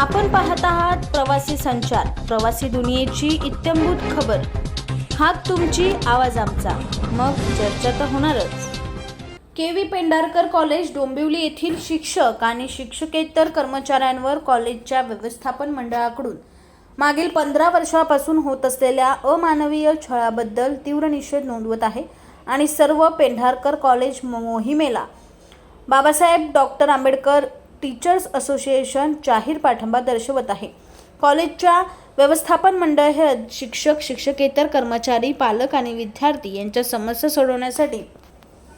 आपण पाहत आहात प्रवासी संचार प्रवासी दुनियेची इत्यंभूत खबर. हात तुमची आवाज आमचा. मग चर्चा तर होणारच. K. V. Pendharkar college Dombivli येथील शिक्षक आणि शिक्षकेतर कर्मचाऱ्यांवर कॉलेजच्या व्यवस्थापन मंडळाकडून मागील पंधरा वर्षापासून होत असलेल्या अमानवीय छळाबद्दल तीव्र निषेध नोंदवत आहे आणि सर्व पेंढारकर कॉलेज मोहिमेला Babasaheb doctor Ambedkar teachers association जाहीर पाठिंबा दर्शवत आहे. कॉलेजच्या व्यवस्थापन मंडळ हे शिक्षक शिक्षकेतर कर्मचारी पालक आणि विद्यार्थी यांच्या समस्या सोडवण्यासाठी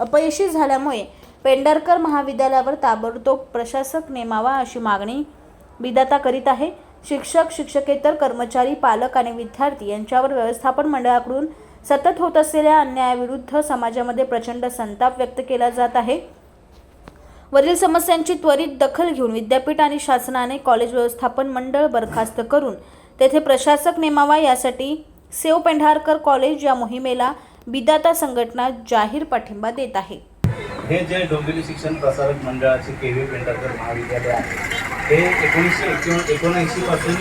अपयशी झाल्यामुळे पेंढारकर महाविद्यालयावर ताबडतोब प्रशासक नेमावा अशी मागणी विदाता करीत आहे. शिक्षक शिक्षकेतर कर्मचारी पालक आणि विद्यार्थी यांच्यावर व्यवस्थापन मंडळाकडून सतत होत असलेल्या अन्यायाविरुद्ध समाजामध्ये प्रचंड संताप व्यक्त केला जात आहे. वरील समस्यांची त्वरित दखल घेऊन विद्यापीठ आणि शासनाने कॉलेज व्यवस्थापन मंडळ बरखास्त करून तेथे प्रशासक नेमावा यासाठी सेव पेंढारकर कॉलेज या मोहिमेला बिदाता संघटना जाहीर पाठिंबा देत आहे. हे जे डोंबिवली शिक्षण प्रसारक मंडळाचे के व्ही पेंढारकर महाविद्यालय आहे हे एकोणीसशे एकोण एकोणऐंशीपासून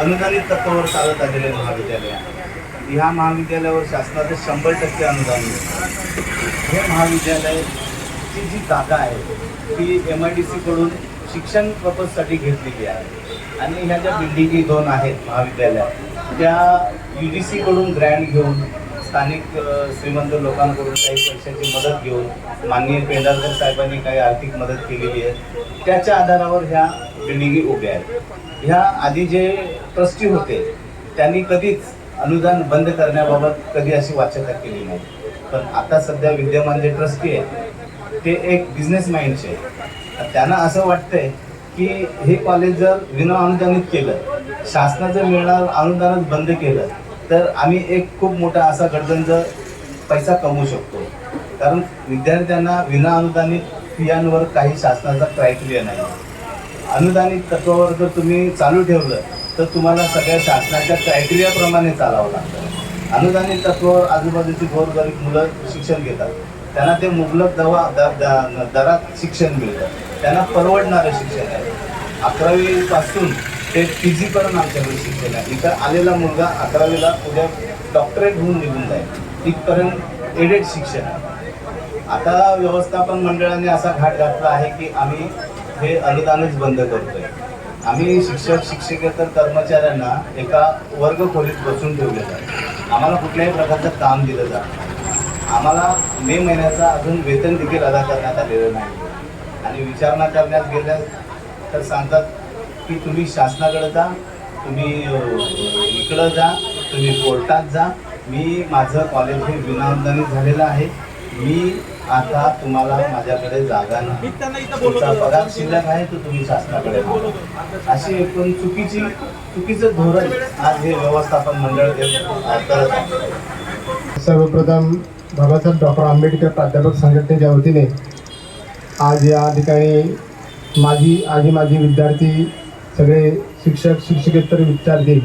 अनुदानित तत्वावर चालत आलेले महाविद्यालय आहे. ह्या महाविद्यालयावर शासनाचं शंभर टक्के अनुदान मिळतं. हे महाविद्यालयाची जी जागा आहे ती एम आय डी सीकडून शिक्षण पर्पजसाठी घेतलेली आहे. आणि ह्या ज्या बिल्डिंगी दोन आहेत महाविद्यालयात त्या यू जी सीकडून ग्रँड घेऊन स्थानिक श्रीमंत लोकांकडून काही पैशाची मदत घेऊन माननीय पेंढारकर साहेबांनी काही आर्थिक मदत केलेली आहे. त्याच्या आधारावर ह्या बिल्डिंगी उभ्या आहेत. ह्या आधी जे ट्रस्टी होते त्यांनी कधीच अनुदान बंद करण्याबाबत कधी अशी वाच्यता केली नाही. पण आता सध्या विद्यमान जे ट्रस्टी आहेत ते एक बिझनेस माइंडचे त्यांना असं वाटतंय की हे कॉलेज जर विना अनुदानित केलं शासनाचं मिळणार अनुदानच बंद केलं तर आम्ही एक खूप मोठा असा गडगंज पैसा कमवू शकतो. कारण विद्यार्थ्यांना विना अनुदानित फियांवर काही शासनाचा क्रायटेरिया नाही. अनुदानित तत्वावर जर तुम्ही चालू ठेवलं तर तुम्हाला सगळ्या शासनाच्या क्रायटेरियाप्रमाणे चालावं लागतं. अनुदानित तत्वावर आजूबाजूची गोरगरीब मुलं शिक्षण घेतात. त्यांना ते मुबलक दवा द- द- दरात शिक्षण मिळतं. त्यांना परवडणारं शिक्षण आहे. अकरावीपासून ते पी जीपर्यंत आमच्याकडे शिक्षण आहे. इथं आलेला मुलगा अकरावीला उद्या डॉक्टरेट होऊन निघून जाईल. इथपर्यंत एडेड शिक्षण आहे. आता व्यवस्थापन मंडळाने असा घाट घातला आहे की आम्ही हे अनुदानच बंद करतोय. आम्ही शिक्षक शिक्षकेतर कर्मचाऱ्यांना एका वर्ग खोलीत बसून ठेवलेलं आहे. आम्हाला कुठल्याही प्रकारचं काम दिलं जात नाही. आम्हाला मे महिन्याचा अजून वेतन देखील अदा करण्यात आलेलं नाही. आणि विचारणा करण्यात गेल्या तर सांगतात की तुम्ही शासनाकडे जा तुम्ही इकडं जा तुम्ही कोर्टात जा. मी माझं कॉलेज हे विनाअनुदानित झालेलं आहे. मी आता तुम्हाला माझ्याकडे जागा नाही. तुमचा पगार शिल्लक आहे तर तुम्ही शासनाकडे अशी एकूण चुकीची चुकीचं धोरण आज हे व्यवस्थापन मंडळ करत आहे. सर्वप्रथम बाबासाहेब डॉक्टर आंबेडकर प्राध्यापक संघटनेच्या वतीने आज या ठिकाणी माझी आजी माझी विद्यार्थी सगळे शिक्षक शिक्षकेतर विद्यार्थी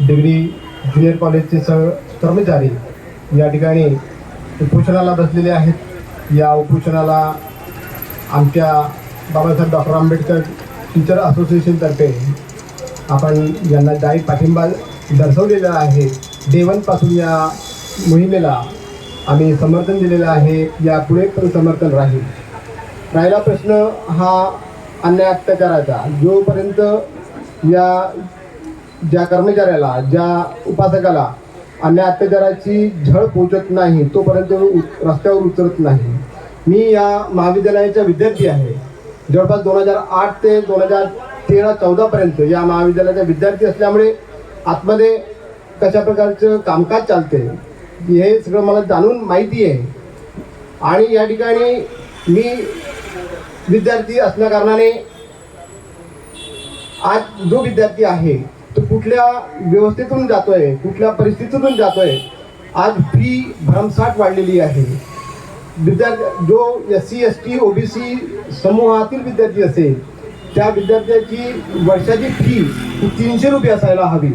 डिग्री ज्युनियर कॉलेजचे स कर्मचारी या ठिकाणी उपोषणाला बसलेले आहेत. या उपोषणाला आमच्या बाबासाहेब डॉक्टर आंबेडकर टीचर असोसिएशनतर्फे आपण यांना जाहीर पाठिंबा दर्शवलेला आहे. देवनपासून या मोहिमेला आम्ही समर्थन दिलेलं आहे. यापुढे पण समर्थन राहील. राहिला प्रश्न हा अन्याय अत्याचाराचा. जोपर्यंत या ज्या कर्मचाऱ्याला ज्या उपासकाला अन्याय अत्याचाराची झळ पोचत नाही तोपर्यंत रस्त्यावर उतरत नाही. मी या महाविद्यालयाचा विद्यार्थी आहे. जवळपास दोन हजार आठ ते दोन हजार तेरा चौदापर्यंत या महाविद्यालयाचा विद्यार्थी असल्यामुळे आतमध्ये कशा प्रकारचं कामकाज चालते हे सगळं मला जाणून माहिती आहे. आणि या ठिकाणी मी विद्यार्थी असल्या कारणाने आज जो विद्यार्थी आहे तो कुठल्या व्यवस्थेतून जातोय कुठल्या परिस्थितीतून जातोय आज फी भरमसाठ वाढलेली आहे. विद्यार्थी जो S C S T OBC समूहातील विद्यार्थी असेल त्या विद्यार्थ्याची वर्षाची फी तीनशे रुपये असायला हवी.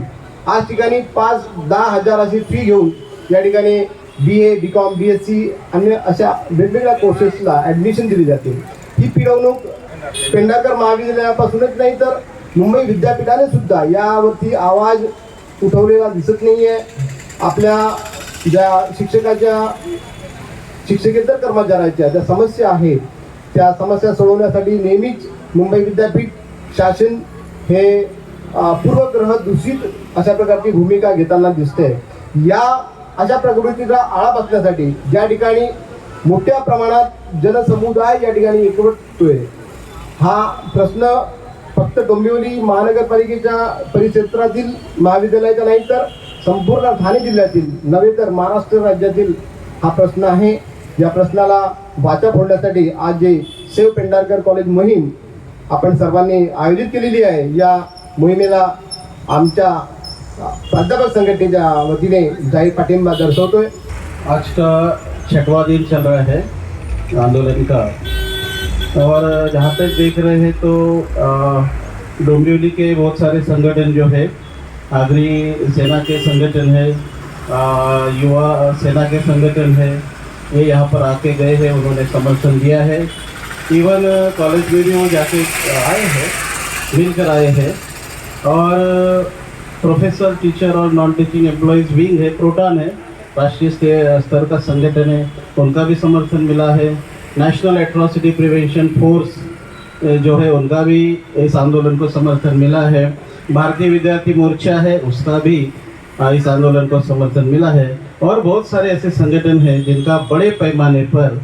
आज ठिकाणी पाच दहा हजार अशी फी घेऊन या ठिकाणी B A B com B S C अन्य अशा वेगवेगळ्या कोर्सेसला ॲडमिशन दिली जाते. ही पिळवणूक पेंढारकर महाविद्यालयापासूनच नाही तर मुंबई विद्यापीठाने सुद्धा यावरती आवाज उठवलेला दिसत नाही आहे आपल्या ज्या शिक्षकाच्या शिक्षकेतर कर्मचाऱ्याच्या ज्या समस्या आहेत त्या समस्या सोडवण्यासाठी नेहमीच मुंबई विद्यापीठ शासन हे पूर्वग्रह दूषित अशा प्रकारची भूमिका घेताना दिसते या अशा प्रकृतीचा आळा बसण्यासाठी ज्या ठिकाणी मोठ्या प्रमाणात जनसमुदाय या ठिकाणी एकवटतोय हा प्रश्न फक्त डोंबिवली महानगरपालिकेच्या परिक्षेत्रातील महाविद्यालयाचा नाही तर संपूर्ण ठाणे जिल्ह्यातील नव्हे तर महाराष्ट्र राज्यातील हा प्रश्न आहे. या प्रश्नाला वाचा फोडण्यासाठी आज जे सेव पेंढारकर कॉलेज मोहीम आपण सर्वांनी आयोजित केलेली आहे या मोहिमेला आमच्या प्राध्यापक संघटनेच्या वतीने जाहीर पाठिंबा दर्शवतोय. आज का छठवा दिन चल रहा है, आंदोलन का. और जहाँ तक देख रहे हैं तो डोंबिवली के बहुत सारे संगठन जो है, आगरी सेना के संगठन है युवा सेना के संगठन है, ये यहाँ पर आके गए हैं, उन्होंने समर्थन दिया है। इवन कॉलेज में भी वो जाके आए हैं, मिलकर आए हैं। और प्रोफेसर, टीचर और नॉन टीचिंग एम्प्लॉयज़ विंग है, प्रोटान है। राष्ट्रीय स्तर का संगठन है, उनका भी समर्थन मिला है। नेशनल एट्रॉसिटी प्रिवेंशन फोर्स जो है, उनका भी इस आंदोलन को समर्थन मिला है। भारतीय विद्यार्थी मोर्चा है, उसका भी इस आंदोलन को समर्थन मिला है। और बहुत सारे ऐसे संगठन हैं, जिनका बड़े पैमाने पर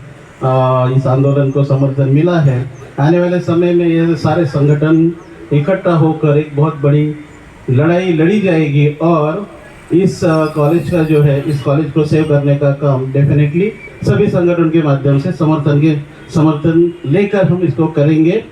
इस आंदोलन को समर्थन मिला है। आने वाले समय में ये सारे संगठन इकट्ठा होकर एक बहुत बड़ी लड़ाई लड़ी जाएगी और इस कॉलेज का जो है, इस कॉलेज को सेव करने का काम डेफिनेटली सभी संगठन के माध्यम से समर्थन के, समर्थन लेकर हम इसको करेंगे।